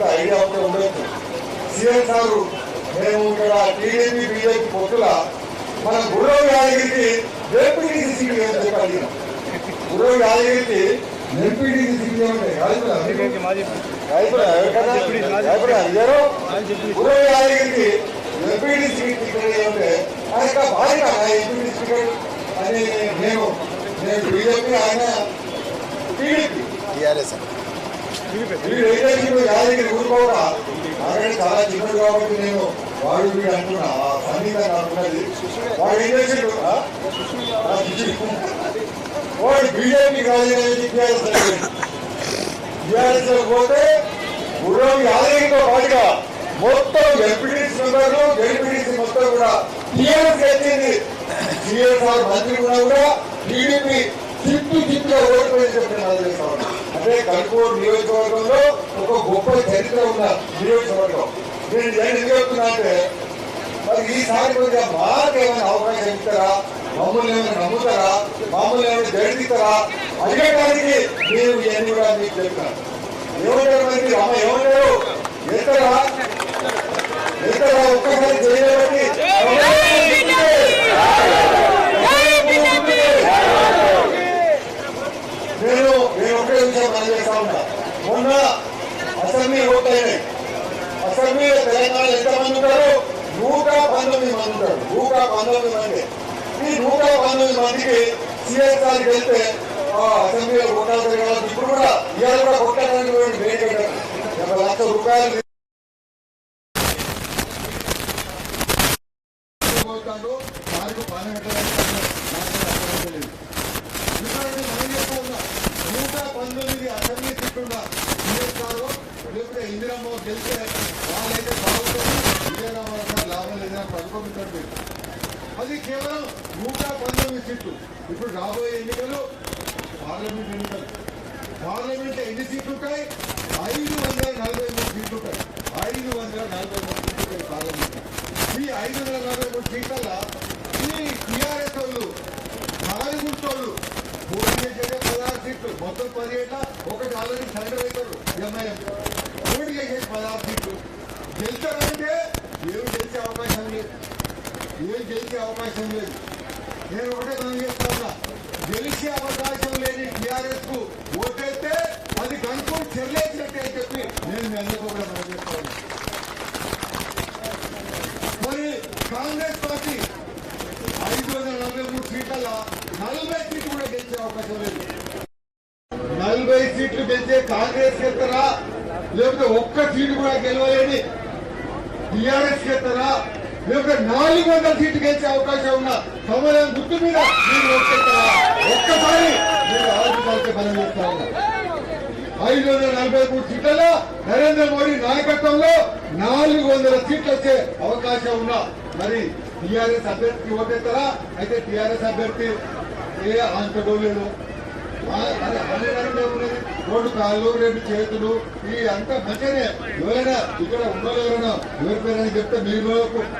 కూడా కొంత ఐడియా ఉంటే ఉండొచ్చు. సీఎం సిఎస్ఆర్ మేము ఇక్కడ టీడీపీ బీజేపీ పొత్తుల మన గుర్రం యాదగిరికి ఎంపీటీసీ సీట్లు ఏమని చెప్పి అడిగినాం గుర్రం యాదగిరికి ఎంపీటీసీ సీట్లు ఏమంటాయి రాయపురా? యాదగిరికి ఎంపీటీసీ సీట్ ఇక్కడ ఏమంటే ఆయన బాధ్యత ఎంపీటీ టికెట్ అని నేను నేను బీజేపీ ఆయన టీడీపీ. టీఆర్ఎస్. వీడు ఏదైతే ఇప్పుడు యాదగిరి ఊరుకోవడా ఆల్రెడీ చాలా చిన్నది కాబట్టి నేను వాడు వీడు అంటున్నా ఆ సన్నిధానం అనుకున్నది వాడు ఏం చేసిండు వాడు బీజేపీ కాదు టీఆర్ఎస్ పోతే గుర్రం యాదగిరితో పాటుగా మొత్తం ఎంపీటీసీ మెంబర్లు జడ్పీటీసీ మొత్తం కూడా టీఆర్ఎస్ వచ్చింది సిఎస్ఆర్ మంత్రి కూడా కూడా టీడీపీ చిత్తు చిత్తుగా ఓడిపోయింది చెప్తున్నారు అంటే కల్పూర్ నియోజకవర్గంలో ఒక గొప్ప చరిత్ర ఉన్న నియోజకవర్గం. నేను నేను ఎందుకు చెప్తున్నా అంటే మరి ఈసారి కొద్దిగా మాకు ఏమైనా అవకాశం ఇస్తారా? మమ్మల్ని ఏమైనా నమ్ముతారా? మమ్మల్ని ఏమైనా జరిగిస్తారా అడిగడానికి మీరు ఇవన్నీ కూడా మీకు చెప్తాను ఏమంటారు మరి అమ్మ ఏమంటారు ఎత్తరా ఎత్తరా ఒక్కసారి చేయబట్టి నేను నేను ఒకే విషయం పని చేస్తా ఉంటా మొన్న అసెంబ్లీ ఓట్ అయినాయి అసెంబ్లీలో తెలంగాణ ఎంతమంది ఉంటారు నూట పంతొమ్మిది మంది ఉంటారు నూట పంతొమ్మిది మంది ఈ నూట పంతొమ్మిది మందికి సిఎస్ఆర్ వెళ్తే ఆ, అసెంబ్లీలో కొట్టాల్సి కాదు ఇప్పుడు కూడా ఇవాళ కూడా కొట్టాలని వేడి ఒక లక్ష రూపాయలు పోతాడు వారికి పని పెట్టడానికి నాకు అర్థం తెలియదు ఎందుకంటే మనం చెప్తా ఉన్నా నూట పంతొమ్మిది అసెంబ్లీ సీట్లున్న సిఎస్ఆర్ లేకపోతే ఇందిరమ్మ గెలిస్తే వాళ్ళైతే బాగుంటుంది విజయనగరం లాభం లేదని పడుకోబెట్టండి అది కేవలం నూట పంతొమ్మిది సీట్లు ఇప్పుడు రాబోయే ఎన్నికలు పార్లమెంట్ ఎన్నికలు. పార్లమెంట్ ఎన్ని సీట్లు ఉంటాయి ఐదు వందల నలభై మూడు సీట్లు ఉంటాయి ఐదు వందల నలభై మూడు సీట్లు ఉంటాయి పార్లమెంట్ ఈ ఐదు వందల నలభై మూడు సీట్ల ఈ టీఆర్ఎస్ వాళ్ళు నాలుగుంటోళ్ళు పోటీ చేసే పదహారు సీట్లు. మొత్తం పదిహేట ఒకటి ఆల్రెడీ సరెండర్ అవుతారు ఎంఐఎం. పోటీ చేసే పదహారు సీట్లు. గెలిచారంటే ఏమి గెలిచే అవకాశం లేదు. ఏమి గెలిచే అవకాశం లేదు. నేను ఒకటే తెలియజేస్తున్నా గెలిచే అవకాశం లేని టీఆర్ఎస్కు ఓటైతే అది కనుక్కొని చెల్లేసినట్టే అని చెప్పి నేను మీ అందరికీ కూడా మనం మరి కాంగ్రెస్ పార్టీ ఐదు వందల నలభై మూడు సీట్లలో నలభై సీట్లు కూడా గెలిచే అవకాశం లేదు. నలభై సీట్లు గెలిచే కాంగ్రెస్ ఎత్తరా? లేకపోతే ఒక్క సీటు కూడా గెలవలేని టీఆర్ఎస్ ఎత్తరా? లేకపోతే నాలుగు వందల సీట్లు గెలిచే అవకాశం ఉన్నా సమయం గుర్తు మీద మీరు ఒక్కసారి మీరు ఆలోచించాల్సిన పని చేస్తా ఉన్నా. ఐదు వందల నలభై మూడు సీట్లలో నరేంద్ర మోడీ నాయకత్వంలో నాలుగు వందల సీట్లు వచ్చే అవకాశం ఉన్నా. మరి టీఆర్ఎస్ అభ్యర్థి ఓటేస్తారా? అయితే టీఆర్ఎస్ అభ్యర్థి ఏ అంత లేడు రోడ్డు కాళ్ళు రెండు చేతులు ఈ అంతా మంచిగానే ఎవరైనా ఇక్కడ ఉన్నోళ్ళు ఎవరిపోయినా చెప్తే మీరు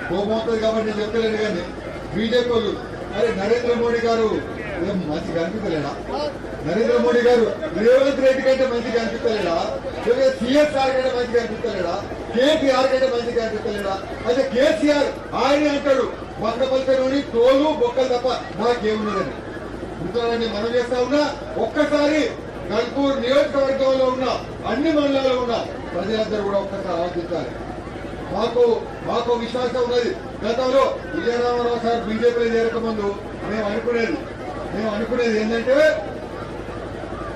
కోపం అవుతుంది కాబట్టి నేను చెప్తలేను కానీ బీజేపీ వాళ్ళు అరే నరేంద్ర మోడీ గారు ఏం మంచిగా అనిపించలేడా నరేంద్ర మోడీ గారు రేవంత్ రెడ్డి కంటే మంచిగా అనిపించలేడా లేదా సిఎస్ఆర్ కంటే మంచిగా అనిపించలేడా కేటీఆర్ కంటే మంచిగా అనిపించలేడా అయితే కేసీఆర్ ఆయన అంటాడు వంద తోలు బొక్కలు తప్ప నాకేమున్నదని మిత్రులని మనం చేస్తా ఉన్నా ఒక్కసారి గన్పూర్ నియోజకవర్గంలో ఉన్న అన్ని మండలాల్లో ఉన్న ప్రజలందరూ కూడా ఒక్కసారి ఆలోచించాలి. మాకు మాకు విశ్వాసం ఉన్నది. గతంలో విజయరామరావు సార్ బీజేపీలో చేరకముందు మేము అనుకునేది మేము అనుకునేది ఏంటంటే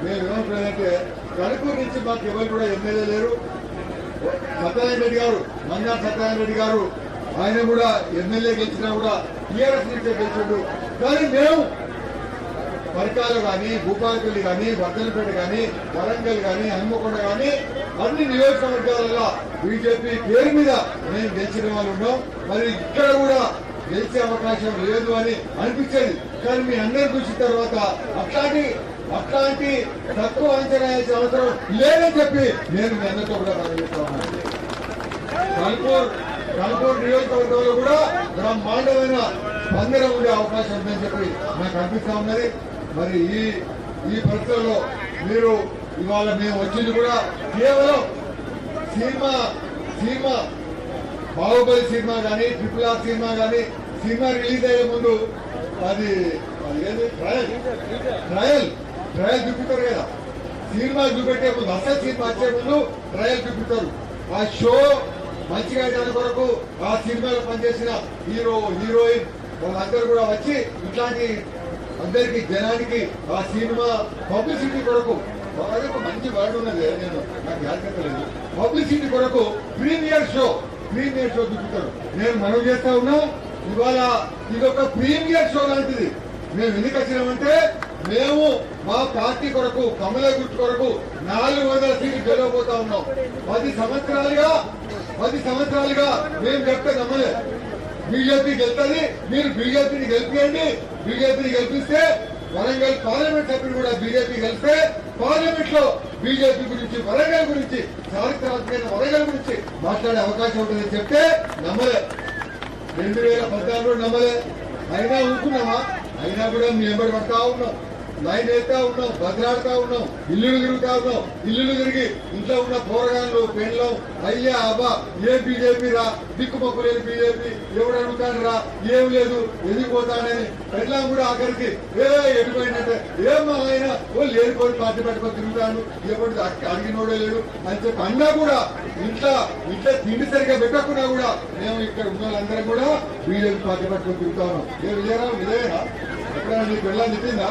మేము ఏమనుకునేదంటే గణపూర్ నుంచి మాకు ఎవరు కూడా ఎమ్మెల్యే లేరు. సత్యనారాయణ రెడ్డి గారు మంజా సత్యనారాయణ రెడ్డి గారు ఆయన కూడా ఎమ్మెల్యే గెలిచినా కూడా టీఆర్ఎస్ నుంచే గెలిచిండు. కానీ మేము పరికాలు కానీ భూపాలపల్లి కానీ వర్ధనపేట కానీ వరంగల్ కానీ హన్మకొండ కానీ అన్ని నియోజకవర్గాలలో బీజేపీ పేరు మీద మేము గెలిచిన వాళ్ళు ఉన్నాం. మరి ఇక్కడ కూడా గెలిచే అవకాశం లేదు అని అనిపించేది. కానీ మీ అందరి చూసిన తర్వాత అట్లాంటి అట్లాంటి తక్కువ అంచనా వేసే అవసరం లేదని చెప్పి నేను మీ అందరితో కూడా పనిచేస్తాను కాన్పూర్ కాన్పూర్ నియోజకవర్గంలో కూడా బ్రహ్మాండమైన స్పందన ఉండే అవకాశం ఉందని చెప్పి నాకు అనిపిస్తా ఉన్నది. మరి ఈ ఈ ప్రక్రియలో మీరు ఇవాళ మేము వచ్చింది కూడా కేవలం సినిమా సినిమా బాహుబలి సినిమా కానీ ట్రిపుల్ ఆర్ సినిమా కానీ సినిమా రిలీజ్ అయ్యే ముందు అది ఏది? ట్రయల్. ట్రయల్. ట్రయల్ చూపుతారు కదా. సినిమా చూపెట్టే ముందు అసలు సినిమా వచ్చే ముందు ట్రయల్ చూపుతారు ఆ షో మంచిగా అయితే కొరకు ఆ సినిమాలో పనిచేసిన హీరో హీరోయిన్ వాళ్ళందరూ కూడా వచ్చి ఇట్లాంటి అందరికి జనానికి ఆ సినిమా పబ్లిసిటీ కొరకు అదే ఒక మంచి వర్డ్ ఉన్నది నేను నాకు జాగ్రత్త లేదు. పబ్లిసిటీ కొరకు ప్రీమియర్ షో ప్రీమియర్ షో చూపుతారు నేను మనం చేస్తా ఉన్నా. ఇవాళ ఇది ఒక ప్రీమియర్ షో లాంటిది. మేము ఎందుకు వచ్చినామంటే మేము మా పార్టీ కొరకు కమల గుర్తు కొరకు నాలుగు వందల సీట్లు గెలవబోతా ఉన్నాం. పది సంవత్సరాలుగా పది సంవత్సరాలుగా మేము చెప్తే నమ్మలే బీజేపీ గెలుతుంది మీరు బీజేపీని గెలిపియండి. బీజేపీ గెలిపిస్తే వరంగల్ పార్లమెంట్ సభ్యులు కూడా బీజేపీ కలిస్తే పార్లమెంట్లో బీజేపీ గురించి వరంగల్ గురించి చారిత్రాత్మకమైన వరంగల్ గురించి మాట్లాడే అవకాశం ఉంటుందని చెప్తే నమ్మలే. రెండు వేల పద్నాలుగులో నమ్మలే. అయినా ఊరుకున్నామా? అయినా కూడా మీ ఎంబడి పడతా ఉన్నాం. లైన్ వేస్తా ఉన్నాం బదిలాడుతా ఉన్నాం ఇల్లులు తిరుగుతా ఉన్నాం ఇల్లులు తిరిగి ఇంట్లో ఉన్న పోరగాళ్ళు పెళ్ళం అయ్యా అబ్బా ఏ బీజేపీ రా? దిక్కుమొక్కు లేదు బీజేపీ ఎవడు అడుగుతాడు రా? ఏం లేదు ఎదిగిపోతానని పెళ్ళం కూడా ఆఖరికి ఏ ఎడిపోయినట్టే ఏమో ఆయన ఓ లేనిపోయి పార్టీ పెట్టుకొని తిరుగుతాను ఎవరు అడిగినోడే లేడు అని చెప్పి అన్నా కూడా ఇంట్లో ఇంట్లో తిండి సరిగ్గా పెట్టకుండా కూడా మేము ఇక్కడ ఉన్న వాళ్ళందరం కూడా బీజేపీ పార్టీ పట్టుకొని తిరుగుతా ఏ విజయరావు విజయరా ఎప్పుడైనా నీకు వెళ్ళని చెప్పిందా?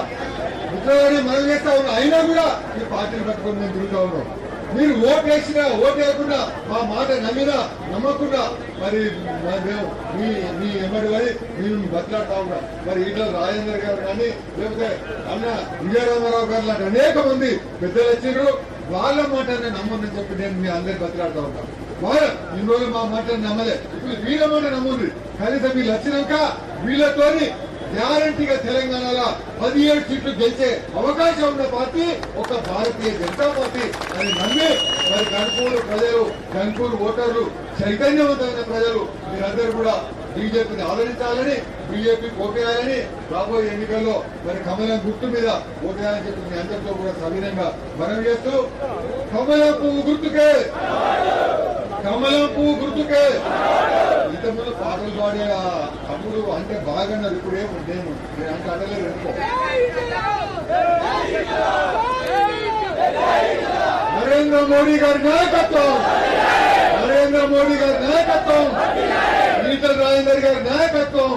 ఉద్యోగాన్ని మనం చేస్తా ఉన్నాం అయినా కూడా ఈ పార్టీని పట్టుకొని మేము తిరుగుతా ఉన్నాం. మీరు ఓటు వేసినా ఓటు వేయకుండా మా మాట నమ్మినా నమ్మకుండా మరి మేము మీ మీ ఎమ్మడి పడి మేము బట్లాడుతా ఉన్నాం. మరి ఇంట్లో రాజేందర్ గారు కానీ లేకపోతే అన్న విజయరామారావు గారు లాంటి అనేక మంది పెద్దలు వచ్చిండ్రు వాళ్ళ మాటనే నమ్మని చెప్పి నేను మీ అందరికి బతిలాడుతూ ఉంటాను వాళ్ళు ఇన్ని రోజులు మా మాటను నమ్మలే. ఇప్పుడు వీళ్ళ మాట నమ్ముంది కనీసం వీళ్ళు వచ్చినాక వీళ్ళతోని గ్యారంటీగా తెలంగాణలో పదిహేడు సీట్లు గెలిచే అవకాశం ఉన్న పార్టీ ఒక భారతీయ జనతా పార్టీ. అని నమ్మి మరి కనుకూరు ప్రజలు కనుకూరు ఓటర్లు చైతన్యవంతమైన ప్రజలు మీరందరూ కూడా బీజేపీని ఆదరించాలని బీజేపీ ఓటేయాలని రాబోయే ఎన్నికల్లో మరి కమలం గుర్తు మీద ఓటేయాలని చెప్పి మీ అందరితో కూడా సవినంగా మనం చేస్తూ కమలం గుర్తుకే! కమలం పువ్వు గుర్తుకే. ఇంతకుముందు పాటలు పాడే ఆ అప్పుడు అంటే బాగున్నారు ఇప్పుడే నేను. నేను అంటే అనలేదు అనుకో నరేంద్ర మోడీ గారి నాయకత్వం. నరేంద్ర మోడీ గారి నాయకత్వం. ఈటల రాజేందర్ గారి నాయకత్వం.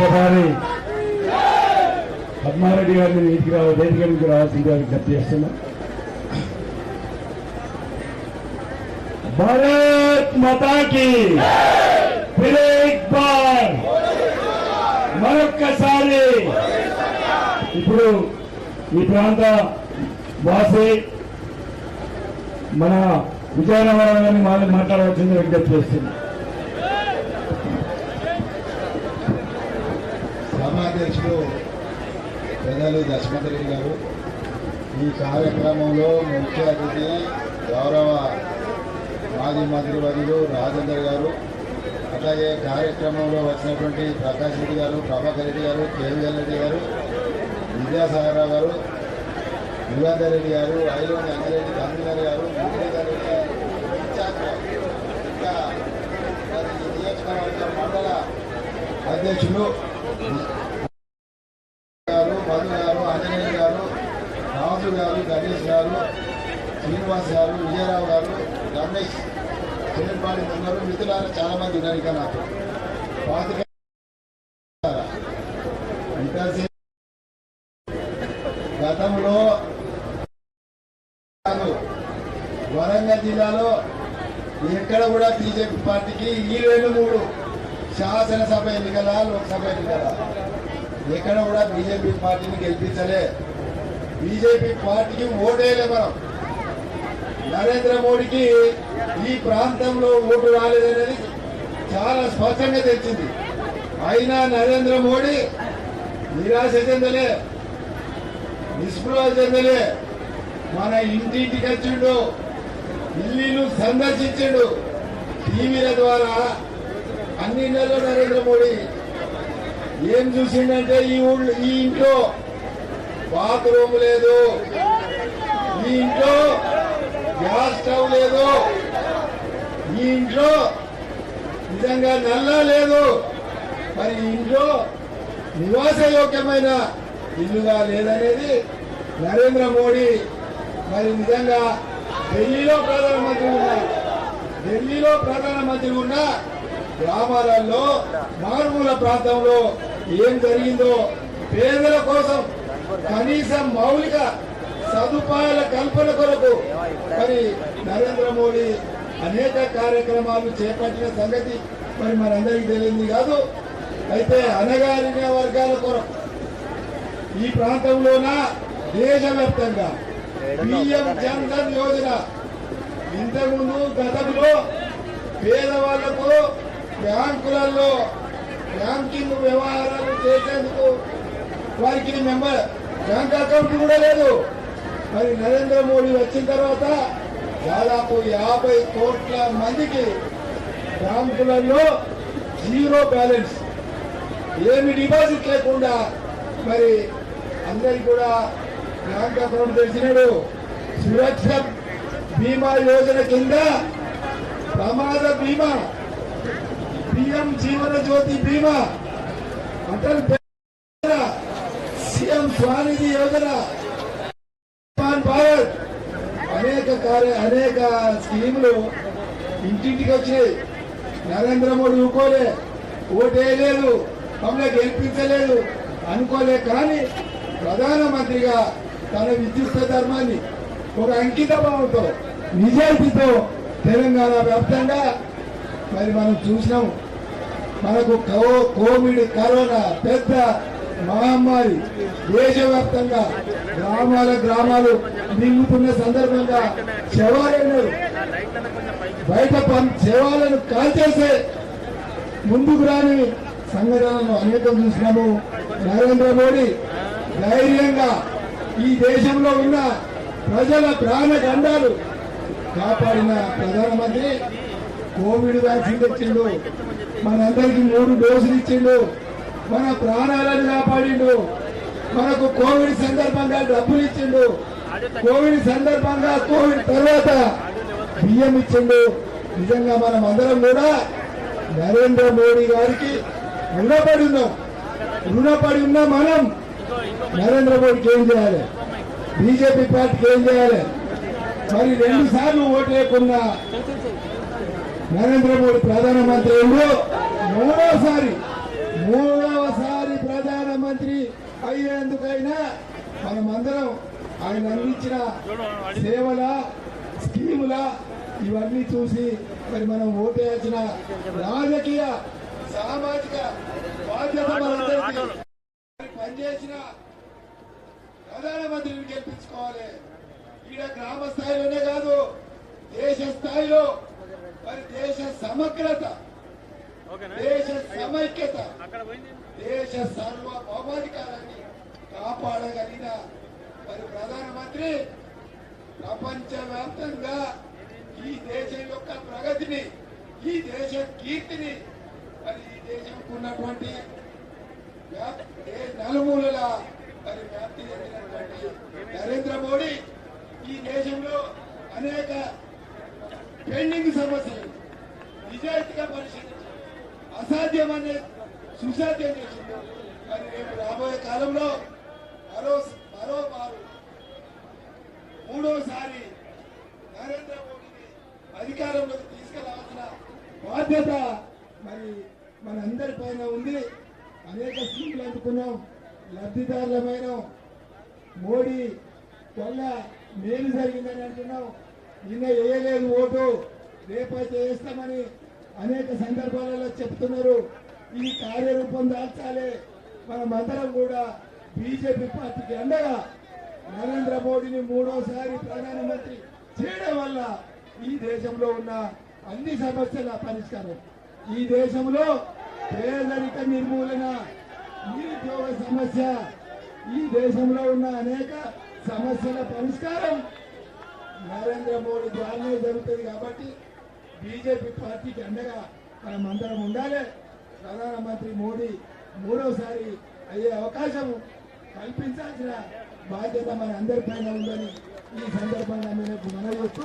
ప్రభారి పద్మారెడ్డి గారిని వేదిక రావ వేదిక నుంచి రావాల్సిందిగా విజ్ఞప్తి చేస్తున్నా. భారత్ మతాకి బార్. మరొక్కసారి ఇప్పుడు ఈ ప్రాంత వాసి మన విజయనగరం గారిని మా- మాట్లాడవలసింది విజ్ఞప్తి చేస్తున్నా. పెద్దలు దశమతి గారు. ఈ కార్యక్రమంలో ముఖ్య అతిథి గౌరవ మాజీ మంత్రివర్యులు రాజేందర్ గారు అట్లాగే కార్యక్రమంలో వచ్చినటువంటి ప్రకాష్ రెడ్డి గారు ప్రభాకర్ రెడ్డి గారు కేవీఎల్ రెడ్డి గారు విద్యాసాగరరావు గారు యుగంధర్ రెడ్డి గారు ఐలోని అంజరెడ్డి గంగులర్ గారు మురళీధర్ రెడ్డి గారు ఇంకా నియోజకవర్గ మండల అధ్యక్షులు గారు మధు గారు ఆంజనేయ గారు రాజు గారు గణేష్ గారు శ్రీనివాస్ గారు విజయరావు గారు రమేష్ చిన్నపాటి ఉన్నారు మిత్రులారా చాలా మంది ఉన్నారు ఇంకా నాకు. పాతిక గతంలో వరంగల్ జిల్లాలో ఎక్కడ కూడా బీజేపీ పార్టీకి ఈ రెండు మూడు శాసనసభ ఎన్నికల లోక్సభ ఎన్నికల ఎక్కడ కూడా బీజేపీ పార్టీని గెలిపించలే. బీజేపీ పార్టీకి ఓటేయలే మనం. నరేంద్ర మోడీకి ఈ ప్రాంతంలో ఓటు రాలేదనేది చాలా స్పష్టంగా తెచ్చింది అయినా నరేంద్ర మోడీ నిరాశ చెందలే నిస్పృహ చెందలే. మన ఇంటింటికి వచ్చిండు ఇల్లు సందర్శించిండు. టీవీల ద్వారా అన్ని నెలలు నరేంద్ర మోడీ ఏం చూసిండంటే ఈ ఊళ్ళో ఈ ఇంట్లో బాత్రూమ్ లేదు. ఈ ఇంట్లో గ్యాస్ స్టవ్ లేదు. ఈ ఇంట్లో నిజంగా నల్ల లేదు. మరి ఇంట్లో నివాస యోగ్యమైన ఇల్లుగా లేదనేది నరేంద్ర మోడీ మరి నిజంగా ఢిల్లీలో ప్రధానమంత్రి ఉన్నా ఢిల్లీలో ప్రధానమంత్రి ఉన్న గ్రామాలలో మారుమూల ప్రాంతంలో ఏం జరిగిందో పేదల కోసం కనీసం మౌలిక సదుపాయాల కల్పన కొరకు మరి నరేంద్ర మోడీ అనేక కార్యక్రమాలు చేపట్టిన సంగతి మరి మనందరికీ తెలియంది కాదు. అయితే అనగారిన వర్గాల కొరకు ఈ ప్రాంతంలోన దేశవ్యాప్తంగా పిఎం జన్ ధన్ యోజన ఇంతకుముందు గతంలో పేదవాళ్ళకు బ్యాంకులలో బ్యాంకింగ్ వ్యవహారాలు చేసేందుకు వారికి మెంబర్ బ్యాంక్ అకౌంట్ కూడా లేదు. మరి నరేంద్ర మోడీ వచ్చిన తర్వాత దాదాపు యాభై కోట్ల మందికి బ్యాంకులలో జీరో బ్యాలెన్స్. ఏమి డిపాజిట్ లేకుండా మరి అందరికి కూడా బ్యాంక్ అకౌంట్ తెలిసినాడు సురక్ష బీమా యోజన కింద ప్రమాద బీమా పిఎం జీవన జ్యోతి బీమా. అటల్ సీఎం స్వానిధి యోజన. ఆయుష్మాన్ భారత్. అనేక కార్య అనేక స్కీములు ఇంటింటికి వచ్చినాయి. నరేంద్ర మోడీ ఊకోలే. ఓటేయలేదు. మమ్మల్ని గెలిపించలేదు. అనుకోలే కానీ ప్రధానమంత్రిగా తన విద్యుత్ ధర్మాన్ని ఒక అంకిత భావంతో నిజాయితీతో తెలంగాణ వ్యాప్తంగా మరి మనం చూసినాము. మనకు కో- కోవిడ్ కరోనా పెద్ద మహమ్మారి దేశవ్యాప్తంగా గ్రామాల గ్రామాలు నింగుతున్న సందర్భంగా శవాలను బయట పం- శవాలను కాల్చేసే ముందుకు రాని సంఘటనలను అనేకం చూసినాము. నరేంద్ర మోడీ ధైర్యంగా ఈ దేశంలో ఉన్న ప్రజల ప్రాణ గండాలు కాపాడిన ప్రధానమంత్రి కోవిడ్ వ్యాక్సిన్ తెచ్చిండు. మనందరికి మూడు డోసులు ఇచ్చిండు. మన ప్రాణాలను కాపాడిండు. మనకు కోవిడ్ సందర్భంగా డబ్బులు ఇచ్చిండు. కోవిడ్ సందర్భంగా కోవిడ్ తర్వాత బియ్యం ఇచ్చిండు. నిజంగా మనం అందరం కూడా నరేంద్ర మోడీ గారికి రుణపడి ఉన్నాం. రుణపడి ఉన్న మనం నరేంద్ర మోడీకి ఏం చేయాలి? బీజేపీ పార్టీకి ఏం చేయాలి? మరి రెండు సార్లు ఓటు లేకున్నా నరేంద్ర మోడీ ప్రధానమంత్రి అయ్యిండు. మూడవసారి మూడవసారి ప్రధానమంత్రి అయ్యేందుకైనా మనమందరం ఆయన అందించిన సేవల స్కీముల ఇవన్నీ చూసి మరి మనం ఓటేయాల్సిన రాజకీయ సామాజిక బాధ్యత మనందరికీ పనిచేసిన ప్రధానమంత్రిని గెలిపించుకోవాలి. ఈడ గ్రామ స్థాయిలోనే కాదు దేశ స్థాయిలో మరి దేశ సమగ్రత దేశ సమైక్యత దేశ సార్వభౌమాధికారాన్ని కాపాడగలిగిన మరి ప్రధానమంత్రి ప్రపంచ వ్యాప్తంగా ఈ దేశం యొక్క ప్రగతిని ఈ దేశ కీర్తిని మరి ఈ దేశంకు ఉన్నటువంటి నలుమూలల మరి వ్యాప్తి చెందినటువంటి నరేంద్ర మోడీ ఈ దేశంలో అనేక పెండింగ్ సమస్యలు నిజాయితీగా పరిశీలించి అసాధ్యమనే సుసాధ్యం చేసింది. మరి రేపు రాబోయే కాలంలో మరో మరో మారు మూడోసారి నరేంద్ర మోడీని అధికారంలోకి తీసుకెళ్ళాల్సిన బాధ్యత మరి మనందరి పైన ఉంది. అనేక స్కీములు అందుకున్నాం. లబ్ధిదారులమైన మోడీ వల్ల మేలు జరిగిందని అంటున్నాం. నిన్న వేయలేదు ఓటు. రేపైతే వేస్తామని అనేక సందర్భాలలో చెప్తున్నారు. ఈ కార్యరూపం దాల్చాలి. మనమందరం కూడా బీజేపీ పార్టీకి అండగా నరేంద్ర మోడీని మూడోసారి ప్రధానమంత్రి చేయడం వల్ల ఈ దేశంలో ఉన్న అన్ని సమస్యల పరిష్కారం. ఈ దేశంలో పేదరిక నిర్మూలన నిరుద్యోగ సమస్య ఈ దేశంలో ఉన్న అనేక సమస్యల పరిష్కారం నరేంద్ర మోడీ ద్వారానే జరుగుతుంది కాబట్టి బీజేపీ పార్టీకి అండగా మనం అందరం ఉండాలి. ప్రధానమంత్రి మోడీ మూడోసారి అయ్యే అవకాశం కల్పించాల్సిన బాధ్యత మన అందరిపైన ఉందని ఈ సందర్భంగా నేను మనవి చేస్తూ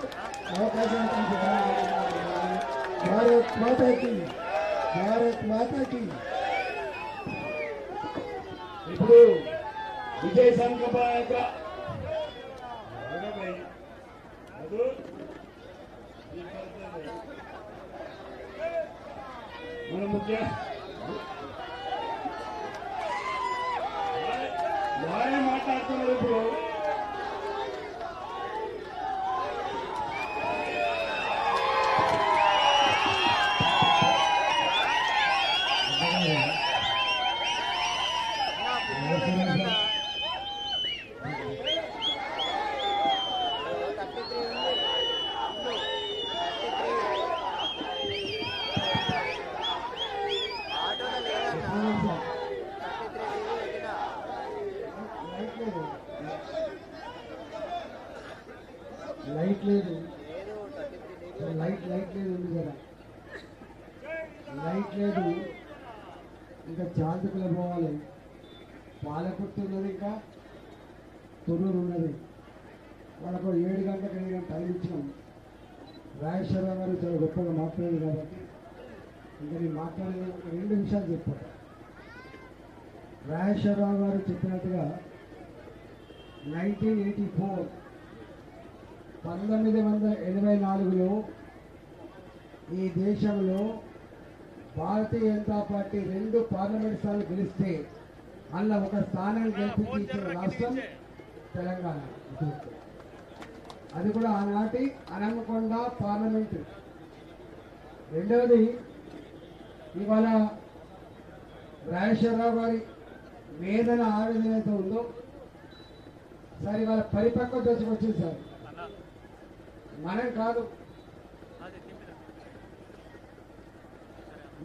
అవకాశం భారత్ మాతకి భారత్ మాతకి ఇప్పుడు విజయ సంకల్ప యొక్క మధు, మన ముఖ్య వారే మాట్లాడుతున్నారు ఇప్పుడు లైట్ లేదు లైట్ లైట్ లేదు ఉంది కదా లైట్ లేదు ఇంకా చాంతకులు పోవాలి పాలకుర్తి ఉన్నది ఇంకా తొర్రూరు ఉన్నది వాళ్ళకు ఏడు గంటలకు ఎనిమిది గంటల టైం ఇచ్చినాం రాజేశ్వరరావు గారు చాలా గొప్పగా కాబట్టి ఇంకా నేను మాట్లాడే రెండు విషయాలు చెప్పాను రాజేశ్వరరావు గారు చెప్పినట్టుగా నైన్టీన్ ఎయిటీ ఫోర్ పంతొమ్మిది వందల ఎనభై నాలుగులో ఈ దేశంలో భారతీయ జనతా పార్టీ రెండు పార్లమెంట్ స్థానాలు గెలిస్తే అన్న ఒక స్థానం గెలిపించి ఇచ్చిన రాష్ట్రం తెలంగాణ. అది కూడా ఆనాటి అనంకొండ పార్లమెంటు. రెండవది ఇవాళ రాజేశ్వరరావు గారి వేదన ఆవేదన అయితే ఉందో సార్ ఇవాళ పరిపక్వత దశకు వచ్చింది సార్. మనం కాదు.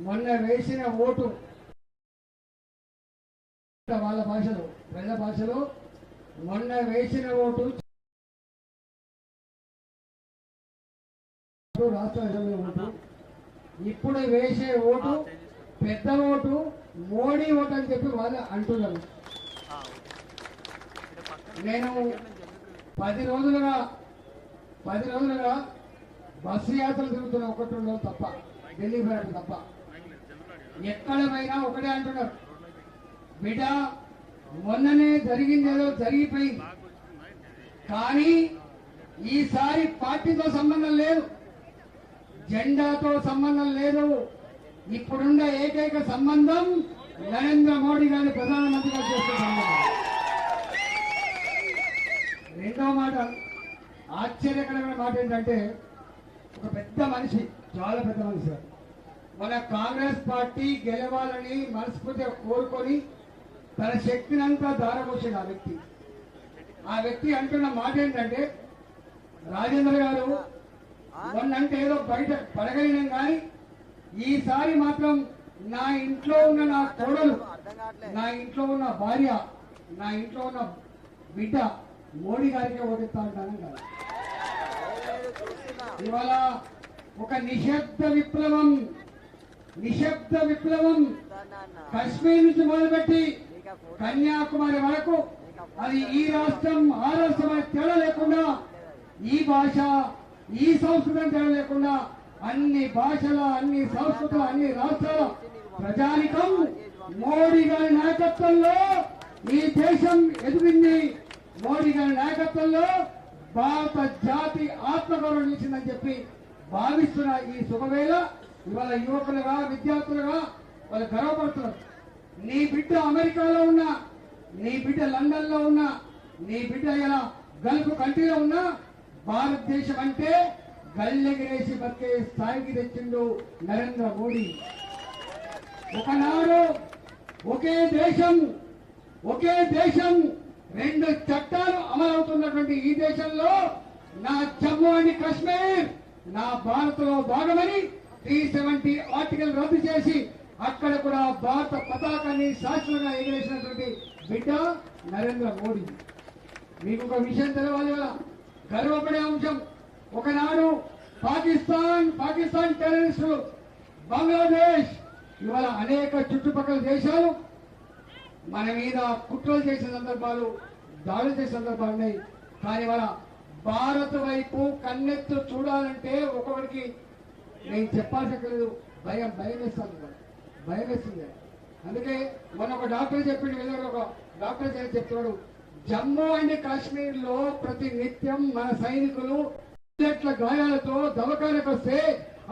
మొన్న వేసిన ఓటు వాళ్ళ భాషలో ప్రజల భాషలో మొన్న వేసిన ఓటు రాష్ట్ర అసెంబ్లీ ఓటు. ఇప్పుడు వేసే ఓటు పెద్ద ఓటు మోడీ ఓటు అని చెప్పి వాళ్ళు అంటున్నారు. నేను పది రోజులుగా పది రోజులుగా బస్సు యాత్రలు తిరుగుతున్న ఒకటి రెండు రోజులు తప్ప ఢిల్లీ పోయాడు తప్ప. ఎక్కడ పోయినా ఒకటే అంటున్నారు. బిడ్డ మొన్ననే జరిగిందేదో జరిగిపోయింది. కానీ ఈసారి పార్టీతో సంబంధం లేదు. జెండాతో సంబంధం లేదు. ఇప్పుడున్న ఏకైక సంబంధం నరేంద్ర మోడీ గారి ప్రధానమంత్రిగా చేసే సంబంధం. రెండో మాట ఆశ్చర్యకరమైన మాట ఏంటంటే ఒక పెద్ద మనిషి చాలా పెద్ద మనిషి మన కాంగ్రెస్ పార్టీ గెలవాలని మనస్ఫూర్తిగా కోరుకొని తన శక్తినంతా దారపోసాడు ఆ వ్యక్తి. ఆ వ్యక్తి అంటున్న మాట ఏంటంటే రాజేంద్ర గారు మొన్నంటే ఏదో బయట పడగలిగినాం కానీ ఈసారి మాత్రం నా ఇంట్లో ఉన్న నా కోడలు నా ఇంట్లో ఉన్న భార్య నా ఇంట్లో ఉన్న బిడ్డ మోడీ గారికి ఓడిస్తా ఉంటాను కదా. ఇవాళ ఒక నిశ్శబ్ద విప్లవం నిశ్శబ్ద విప్లవం కశ్మీర్ నుంచి మొదలుపెట్టి కన్యాకుమారి వరకు అది ఈ రాష్ట్రం ఆ రాష్ట్రం తేడా లేకుండా ఈ భాష ఈ సంస్కృతం తేడా లేకుండా అన్ని భాషల అన్ని సంస్కృతుల అన్ని రాష్ట్రాల ప్రజానికం మోడీ గారి నాయకత్వంలో ఈ దేశం ఎదిగింది మోడీ గారి నాయకత్వంలో భారత జాతి ఆత్మగౌరవం ఇచ్చిందని చెప్పి భావిస్తున్న ఈ శుభవేళ ఇవాళ యువకులుగా విద్యార్థులుగా వాళ్ళు గర్వపడుతున్నారు. నీ బిడ్డ అమెరికాలో ఉన్నా నీ బిడ్డ లండన్లో ఉన్నా నీ బిడ్డ ఇలా గల్ఫ్ కంట్రీలో ఉన్నా భారతదేశం అంటే గల్లెగిరేసి బతికే స్థాయికి తెచ్చిండు నరేంద్ర మోడీ. ఒకనాడు ఒకే దేశం ఒకే దేశం రెండు చట్టాలు అమలవుతున్నటువంటి ఈ దేశంలో నా జమ్మూ అండ్ కాశ్మీర్ నా భారత్లో భాగమని త్రీ సెవెంటీ ఆర్టికల్ రద్దు చేసి అక్కడ కూడా భారత పతాకాన్ని శాశ్వతంగా ఎగిరేసినటువంటి బిడ్డ నరేంద్ర మోడీ. మీకు ఒక విషయం తెలవాలి కదా? గర్వపడే అంశం. ఒకనాడు పాకిస్తాన్ పాకిస్తాన్ టెర్రరిస్టులు బంగ్లాదేశ్ ఇవాళ అనేక చుట్టుపక్కల దేశాలు మన మీద కుట్రలు చేసిన సందర్భాలు దాడులు చేసే సందర్భాలు ఉన్నాయి. కానీ ఇవాళ భారత్ వైపు కన్నెత్తు చూడాలంటే ఒక్కొక్కడికి నేను చెప్పాల్సి లేదు భయం భయం వేస్తాను భయం వేస్తుంది. అందుకే మొన్న ఒక డాక్టర్ చెప్పిండు వెళ్ళారు ఒక డాక్టర్ చెప్తున్నాడు. జమ్మూ అండ్ కాశ్మీర్లో ప్రతి నిత్యం మన సైనికులు బుల్లెట్ల గాయాలతో దవకానికి వస్తే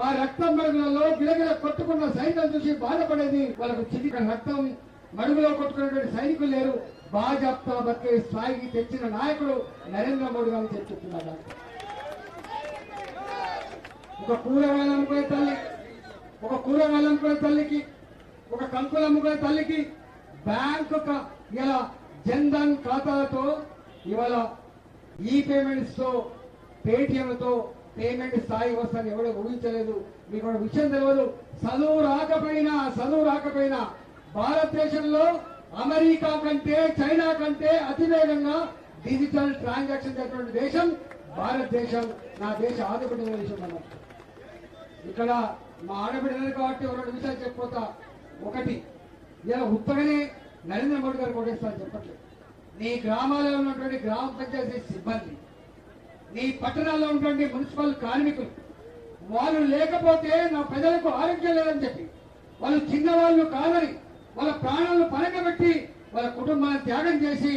ఆ రక్తం మరుగులలో గిలగిల కొట్టుకున్న సైనికులు చూసి బాధపడేది వాళ్ళకు చిన్న రక్తం మడుగులో కొట్టుకున్నటువంటి సైనికులు లేరు. భాజపా బతికే స్థాయికి తెచ్చిన నాయకుడు నరేంద్ర మోడీ గారు చెప్తున్నాడు. ఒక కూరగాయలు అమ్ముకునే తల్లి ఒక కూరగాయలు అమ్ముకునే తల్లికి ఒక కంకులు అమ్ముకునే తల్లికి బ్యాంకు ఇలా జన్ధన్ ఖాతాలతో ఇవాళ ఈ పేమెంట్స్తో పేటిఎంలతో పేమెంట్ స్థాయి వస్తుందని ఎవడో ఊహించలేదు. మీకు ఒక విషయం తెలియదు చదువు రాకపోయినా చదువు రాకపోయినా భారతదేశంలో అమెరికా కంటే చైనా కంటే అతివేగంగా డిజిటల్ ట్రాన్సాక్షన్ జరిగినటువంటి దేశం భారతదేశం. నా దేశ ఆదుకునే దేశం అన్నమాట. ఇక్కడ మా ఆడబిడ్డలు కాబట్టి ఒక రెండు విషయాలు చెప్పిపోతా ఒకటి ఇలా ఉత్తగానే నరేంద్ర మోడీ గారు కొట్టేస్తా చెప్పట్లేదు. నీ గ్రామాల్లో ఉన్నటువంటి గ్రామ పంచాయతీ సిబ్బంది నీ పట్టణాల్లో ఉన్నటువంటి మున్సిపల్ కార్మికులు వాళ్ళు లేకపోతే నా ప్రజలకు ఆరోగ్యం లేదని చెప్పి వాళ్ళు చిన్నవాళ్ళు కాదని వాళ్ళ ప్రాణాలను పనకబెట్టి వాళ్ళ కుటుంబాన్ని త్యాగం చేసి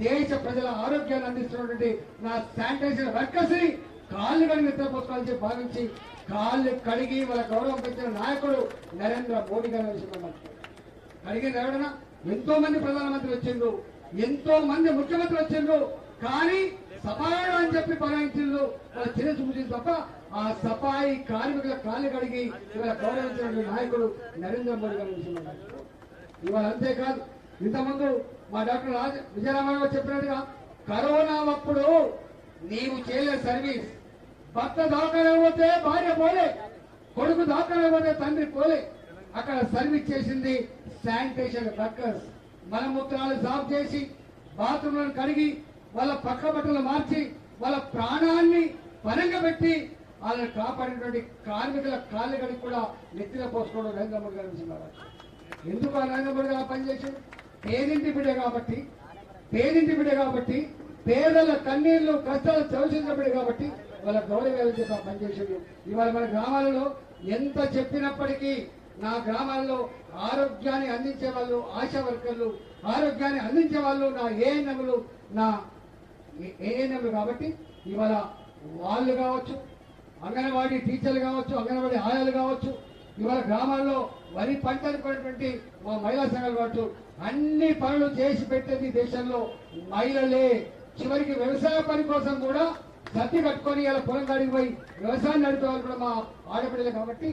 దేశ ప్రజల ఆరోగ్యాన్ని అందిస్తున్నటువంటి నా శానిటైజర్ వర్కర్స్ని కాళ్ళు కడిగి నిద్రపోసుకోవాలని భావించి కాళ్ళు కడిగి వాళ్ళ గౌరవం పెంచిన నాయకుడు నరేంద్ర మోడీ గారు విషయం అడిగింది ఎంతో మంది ప్రధానమంత్రి వచ్చిండ్రు ఎంతో మంది ముఖ్యమంత్రి వచ్చిండ్రు కానీ సఫాయి అని చెప్పి పరాయించిండ్రు. వాళ్ళ చిన్న చూపించింది తప్ప ఆ సఫాయి కార్మికుల కాళ్ళు కడిగి ఇవాళ గౌరవించిన నాయకుడు నరేంద్ర మోడీ గారు ఇవాళ అంతేకాదు ఇంతకుముందు మా డాక్టర్ రాజ విజయరామారావు గారు చెప్పినట్టుగా కరోనా అప్పుడు నీవు చేయలే సర్వీస్ భర్త పోతే భార్య పోలే కొడుకు దాకలేకపోతే తండ్రి పోలే. అక్కడ సర్వీస్ చేసింది శానిటేషన్ వర్కర్స్. మలమూత్రాలు సాఫ్ చేసి బాత్రూంలను కడిగి వాళ్ళ పక్క బట్టలు మార్చి వాళ్ళ ప్రాణాన్ని పరంగా పెట్టి వాళ్ళని కాపాడినటువంటి కార్మికుల కాళ్ళు కడిగి కూడా నెత్తిన పోసుకోవడం నరేంద్ర మోడీ గారు ఎందుకు ఆ నరేంద్ర మోడీ గారు పనిచేసాడు పేదింటి బిడ్డ కాబట్టి పేదింటి బిడ్డ కాబట్టి పేదల కన్నీళ్ళు కష్టాలు చవిచించబడి బిడ్డ కాబట్టి వాళ్ళ గౌరవాలు చెప్పి పనిచేసాడు ఇవాళ మన గ్రామాలలో ఎంత చెప్పినప్పటికీ నా గ్రామాల్లో ఆరోగ్యాన్ని అందించే వాళ్ళు ఆశా వర్కర్లు ఆరోగ్యాన్ని అందించే వాళ్ళు నా ఏఎన్ఎంలు నా ఏఎన్ఎంలు కాబట్టి ఇవాళ వాళ్ళు కావచ్చు అంగన్వాడీ టీచర్లు కావచ్చు అంగన్వాడీ ఆయాలు కావచ్చు ఇవాళ గ్రామాల్లో వరి పంట అనుకున్నటువంటి మా మహిళా సంఘాలు కావచ్చు అన్ని పనులు చేసి పెట్టేది దేశంలో మహిళలే. చివరికి వ్యవసాయ పని కోసం కూడా సర్ది కట్టుకొని ఇలా పొలం కాడికి పోయి వ్యవసాయం నడిపే వాళ్ళు కూడా మా ఆడపిల్లలే కాబట్టి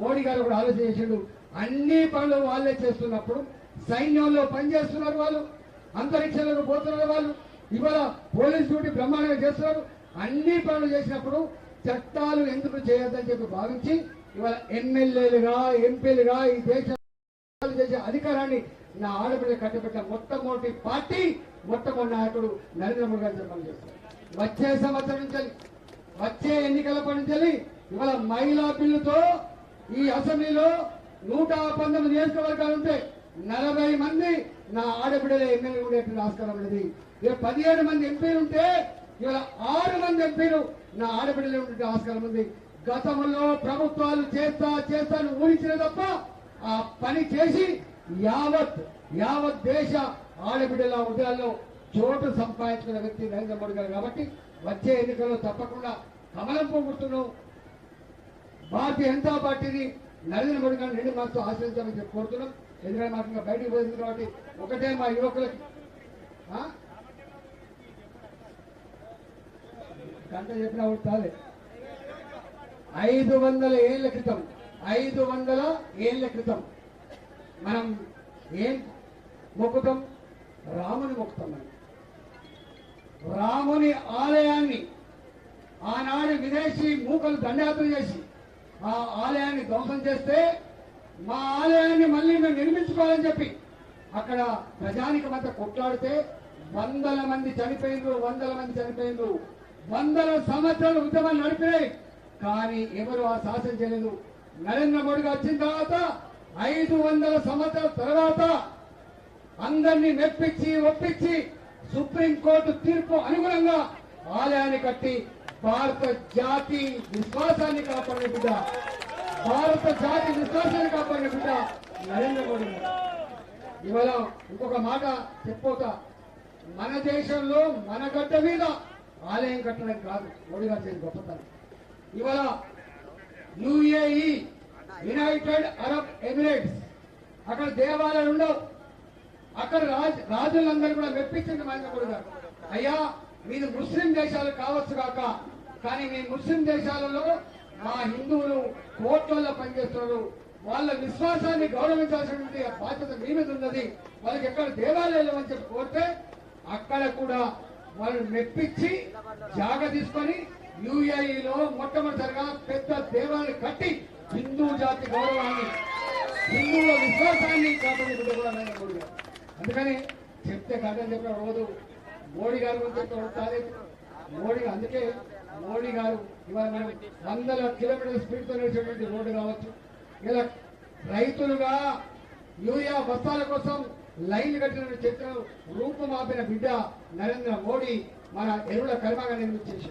మోడీ గారు కూడా ఆలోచన చేసిండు. అన్ని పనులు వాళ్ళే చేస్తున్నప్పుడు సైన్యంలో పనిచేస్తున్నారు వాళ్ళు అంతరిక్షంలో పోతున్నారు వాళ్ళు. ఇవాళ పోలీస్ డ్యూటీ బ్రహ్మాండంగా చేస్తున్నారు. అన్ని పనులు చేసినప్పుడు చట్టాలు ఎందుకు చేయొద్దని చెప్పి భావించి ఇవాళ ఎమ్మెల్యేలుగా ఎంపీలుగా ఈ దేశ చేసే అధికారాన్ని నా ఆడపిల్ల కట్టబెట్టిన మొట్టమొదటి పార్టీ మొట్టమొదటి నాయకుడు నరేంద్ర మోడీ గారు చెప్పడం చేస్తారు వచ్చే సంవత్సరం నుంచి వచ్చే ఎన్నికల నుంచి ఇవాళ మహిళా బిల్లుతో ఈ అసెంబ్లీలో నూట పంతొమ్మిది నియోజకవర్గాలు ఉంటే నలభై మంది నా ఆడబిడ్డల ఎమ్మెల్యే ఉండేటువంటి ఆస్కారం ఉన్నది. ఇక పదిహేడు మంది ఎంపీలు ఉంటే ఇవాళ ఆరు మంది ఎంపీలు నా ఆడబిడ్డలే ఉండే ఆస్కారం ఉంది. గతంలో ప్రభుత్వాలు చేస్తా చేస్తా ఊహించిన తప్ప ఆ పని చేసి యావత్ యావత్ దేశ ఆడబిడ్డల హృదయాల్లో చోటు సంపాదించిన వ్యక్తి నరేంద్ర మోడీ గారు కాబట్టి వచ్చే ఎన్నికల్లో తప్పకుండా కమలం పోగొట్టును భారతీయ జనతా పార్టీని నరేంద్ర మోడీ గారిని రెండు మనసుతో ఆశ్రయించాలని చెప్పి కోరుతున్నాం. ఎందుకంటే మాకు ఇంకా బయటకు పోయింది కాబట్టి ఒకటే మా యువకులకి. గంట చెప్పినా ఉంటుంది ఐదు వందల ఏళ్ళ క్రితం ఐదు వందల ఏళ్ళ క్రితం మనం ఏం మొక్కుతాం? రాముని మొక్కుతాం మనం. రాముని ఆలయాన్ని ఆనాడు విదేశీ మూకలు దండయాత్ర చేసి ఆ ఆలయాన్ని ధ్వంసం చేస్తే మా ఆలయాన్ని మళ్ళీ మేము నిర్మించుకోవాలని చెప్పి అక్కడ ప్రజానికి మధ్య కొట్లాడితే వందల మంది చనిపోయిండ్రు వందల మంది చనిపోయిండ్రు. వందల సంవత్సరాలు ఉద్యమాలు నడిపినాయి. కానీ ఎవరు ఆ శాసన చేయలేదు? నరేంద్ర మోడీ వచ్చిన తర్వాత ఐదు వందల సంవత్సరాల తర్వాత అందరినీ మెప్పించి ఒప్పించి సుప్రీంకోర్టు తీర్పు అనుగుణంగా ఆలయాన్ని కట్టి భారత జాతి విశ్వాసాన్ని కాపాడిన బిడ్డ. భారత జాతి విశ్వాసాన్ని కాపాడిన బిడ్డ నరేంద్ర మోడీ గారు. ఇవాళ ఇంకొక మాట చెప్పోతా మన దేశంలో మన గడ్డ మీద ఆలయం కట్టడం కాదు. మోడీ గారు చేసిన గొప్పతనం. ఇవాళ యుఏఈ యునైటెడ్ అరబ్ ఎమిరేట్స్ అక్కడ దేవాలయాలు ఉండవు. అక్కడ రాజు రాజులందరూ కూడా మెప్పించండి మహేంద్ర మోడీ గారు. అయ్యా మీరు ముస్లిం దేశాలు కావచ్చు కాక కానీ మీ ముస్లిం దేశాలలో మా హిందువులు కోట్లలో పనిచేస్తున్నారు. వాళ్ళ విశ్వాసాన్ని గౌరవించాల్సినటువంటి బాధ్యత మీ మీద ఉన్నది. వాళ్ళకి ఎక్కడ దేవాలయాలు అని చెప్పి కోరితే అక్కడ కూడా వాళ్ళు మెప్పించి జాగ తీసుకొని యుఏఈలో మొట్టమొదటిసారిగా పెద్ద దేవాలయం కట్టి హిందూ జాతి గౌరవాన్ని హిందువుల విశ్వాసాన్ని కాపాడే అందుకని చెప్తే కాదని చెప్పిన రోజు మోడీ గారి గురించి చెప్పిన మోడీ అందుకే మోడీ గారు ఇవాళ మనం వందల కిలోమీటర్ల స్పీడ్తో నడిచేటువంటి రోడ్డు కావచ్చు. ఇలా రైతులుగా యూరియా బస్తాల కోసం లైన్లు కట్టిన చెట్టు రూపుమాపిన బిడ్డ నరేంద్ర మోడీ మన ఎరువుల కర్మగా నిర్మించేసి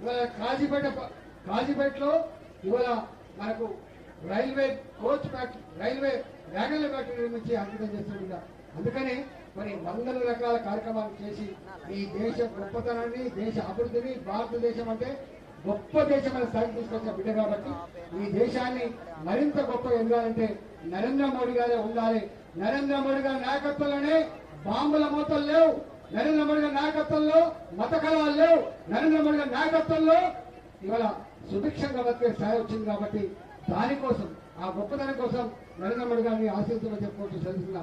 ఇవాళ కాజీపేట కాజీపేటలో ఇవాళ మనకు రైల్వే కోచ్ ఫ్యాక్టరీ రైల్వే వ్యాగన్ల ఫ్యాక్టరీ నిర్మించి అంకితం చేస్తుండ అందుకని మరి వందల రకాల కార్యక్రమాలు చేసి ఈ దేశ గొప్పతనాన్ని దేశ అభివృద్ధిని భారతదేశం అంటే గొప్ప దేశమైన స్థాయికి తీసుకొచ్చిన బిడ్డ కాబట్టి ఈ దేశాన్ని మరింత గొప్ప ఎదగాలంటే నరేంద్ర మోడీ గారే ఉండాలి. నరేంద్ర మోడీ గారి నాయకత్వంలోనే బాంబుల మూతలు లేవు. నరేంద్ర మోడీ గారి నాయకత్వంలో మత కళాలు లేవు. నరేంద్ర మోడీ గారి నాయకత్వంలో ఇవాళ సుభిక్షంగా బతికే స్థాయి వచ్చింది కాబట్టి దానికోసం ఆ గొప్పతనం కోసం నరేంద్ర మోడీ గారిని ఆశీర్వదించమని చెప్పుకుంటూ చదువుతున్నా